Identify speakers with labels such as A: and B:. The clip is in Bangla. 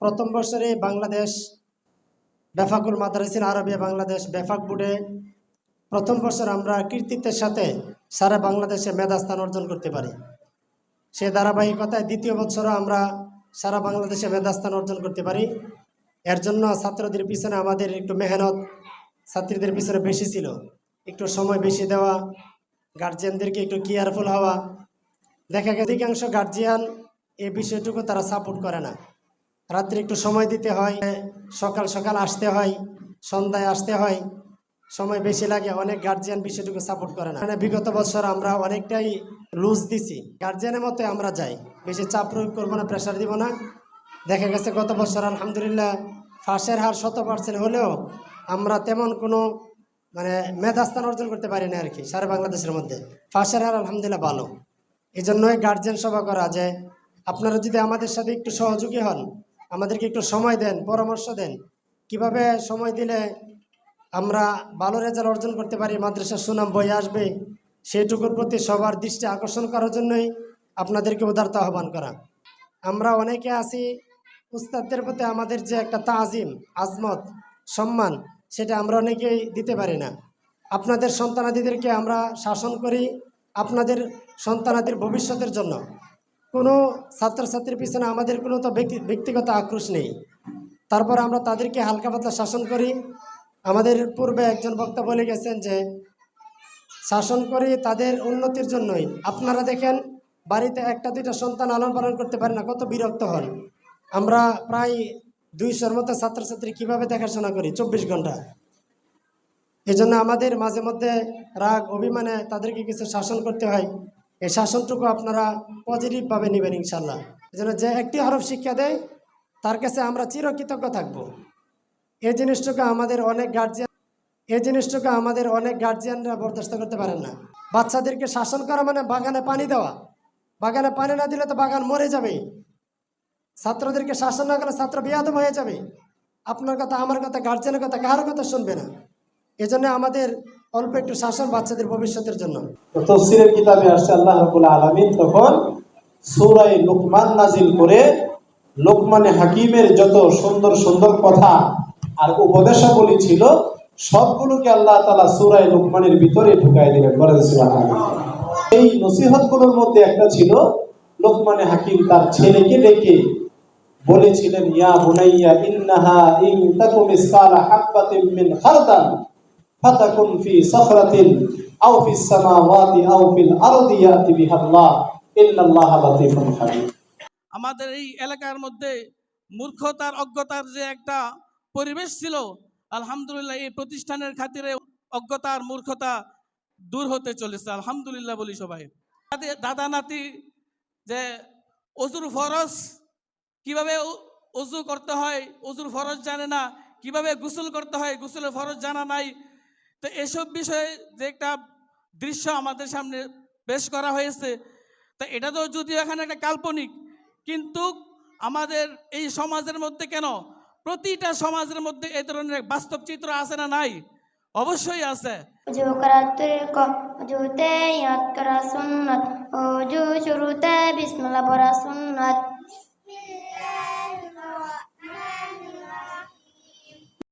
A: প্রথম বছরে বাংলাদেশ বেফাকুল মাদ্রাসিন আরবিয়া বাংলাদেশ বেফাক বোর্ডে প্রথম বছর আমরা কৃতিত্বের সাথে সারা বাংলাদেশে মেধাস্থান অর্জন করতে পারি। সে ধারাবাহিকতায় দ্বিতীয় বছরও আমরা সারা বাংলাদেশে মেধাস্থান অর্জন করতে পারি। এর জন্য ছাত্রদের পিছনে আমাদের একটু মেহনত ছাত্রীদের পিছনে বেশি ছিল। একটু সময় বেশি দেওয়া গার্জিয়ানদেরকে একটু কেয়ারফুল হওয়া। দেখা গেছে, অধিকাংশ গার্জিয়ান এই বিষয়টুকু তারা সাপোর্ট করে না। রাত্রে একটু সময় দিতে হয়, সকাল সকাল আসতে হয়, সন্ধ্যায় আসতে হয়। সময় বেশি লাগে, অনেক গার্জিয়ান বিষয়টুকু সাপোর্ট করে না। মানে বিগত বছর আমরা অনেকটাই লুজ দিছি। গার্জিয়ানের মতো আমরা যাই। বেশি চাপ প্রয়োগ করব না প্রেশার দিব না। দেখা গেছে গত বছর আলহামদুলিল্লাহ ফাঁসের হার শত পার্সেন্ট হলেও আমরা তেমন কোনো মানে মেধাস্থান অর্জন করতে পারি না আর কি সারা বাংলাদেশের মধ্যে। ফাঁসের হার আলহামদুলিল্লাহ ভালো। এই জন্যই গার্জেন সভা করা যে, আপনারা যদি আমাদের সাথে একটু সহযোগী হন আমাদেরকে একটু সময় দেন, পরামর্শ দেন। কীভাবে সময় দিলে আমরা ভালো রেজাল্ট অর্জন করতে পারি? মাদ্রাসার সুনাম বই আসবে। সেইটুকুর প্রতি সবার দৃষ্টি আকর্ষণ করার জন্যই আপনাদেরকে উদারতা আহ্বান করা। আমরা অনেকে আছি, উস্তাদদের প্রতি আমাদের যে একটা তাজিম, আজমত, সম্মান, সেটা আমরা অনেকেই দিতে পারি না। আপনাদের সন্তানাদিদেরকে আমরা শাসন করি আপনাদের সন্তানাদির ভবিষ্যতের জন্য। কোনো ছাত্রছাত্রীর পিছনে আমাদের কোনো তো ব্যক্তি- ব্যক্তিগত আক্রোশ নেই। তারপর আমরা তাদেরকে হালকা পাতলা শাসন করি। আমাদের পূর্বে একজন বক্তা বলে গেছেন যে, শাসন করি তাদের উন্নতির জন্যই। আপনারা দেখেন, বাড়িতে একটা, দুইটা সন্তান লালন পালন করতে পারে না, কত বিরক্ত হন। আমরা প্রায় দুইশোর মতো ছাত্রছাত্রী কীভাবে দেখাশোনা করি? চব্বিশ ঘণ্টা। এই জন্য আমাদের মাঝে মধ্যে রাগ, অভিমানে তাদেরকে কিছু শাসন করতে হয়। এই শাসনটুকু আপনারা পজিটিভভাবে নেবেন ইনশাল্লাহ। এই জন্য যে একটি হরফ শিক্ষা দেয়, তার কাছে আমরা চিরকৃতজ্ঞ থাকব। এই জিনিসটুকু আমাদের অনেক গার্জিয়ান এই জিনিসটুকু আমাদের অনেক গার্জিয়ানরা বরদাস্ত করতে পারেন না। বাচ্চাদেরকে শাসন করা মানে বাগানে পানি দেওয়া। বাগানে পানি না দিলে তো বাগান মরে যাবে ছাত্রদেরকে শাসন না করলে ছাত্র বিয়াদব হয়ে যাবে। আপনার কথা, আমার কথা গার্জেনের কথা কারোর কথা শুনবে না। এজন্য আমাদের অল্প একটু শাসন বাচ্চাদের ভবিষ্যতের জন্য।
B: তফসিরের কিতাবে আসছে, আল্লাহ রাব্বুল আলামিন তখন সূরায়ে লুকমান নাজিল করে লোকমানে হাকিমের যত সুন্দর সুন্দর কথা আর উপদেশাবলী ছিল, সবগুলোকে আল্লাহ তাআলা সূরায়ে লুকমানের ভিতরে ঢুকাই দিলেন। বলেন এই নসিহতগুলোর মধ্যে একটা ছিল, লোকমানে হাকিম তার ছেলেকে ডেকে বলেছিলেন, ইয়া বুনাইয়া, ইন্নাহা ইন তাকুম ইসকালা হাব্বাতিন মিন খারদাল ফাতাকুন ফি সখরাতিন আও ফিস সামাওয়াতি আও ফিল আরদি ইয়াতি বিহাল্লাহ। ইন্নাল্লাহা লাতীফুন খাবীর।
C: আমাদের এই এলাকার মধ্যে মূর্খতার, অজ্ঞতার যে একটা পরিবেশ ছিল, আলহামদুলিল্লাহ এই প্রতিষ্ঠানের খাতিরে অজ্ঞতার, মূর্খতা দূর হতে চলেছে। আলহামদুলিল্লাহ বলি সবাই। দাদি- নাতি যে অজুর ফরজ, কীভাবে অজু করতে হয়, অজুর ফরজ জানে না, কীভাবে গোসল করতে হয়, গোসলের ফরজ জানা নাই তো এসব বিষয়ে যে একটা দৃশ্য আমাদের সামনে পেশ করা হয়েছে, তা এটা তো যদিও এখানে একটা কাল্পনিক, কিন্তু আমাদের এই সমাজের মধ্যে কেন? প্রতিটা সমাজের মধ্যে এই ধরনের বাস্তব চিত্র আছে না নাই? অবশ্যই আছে।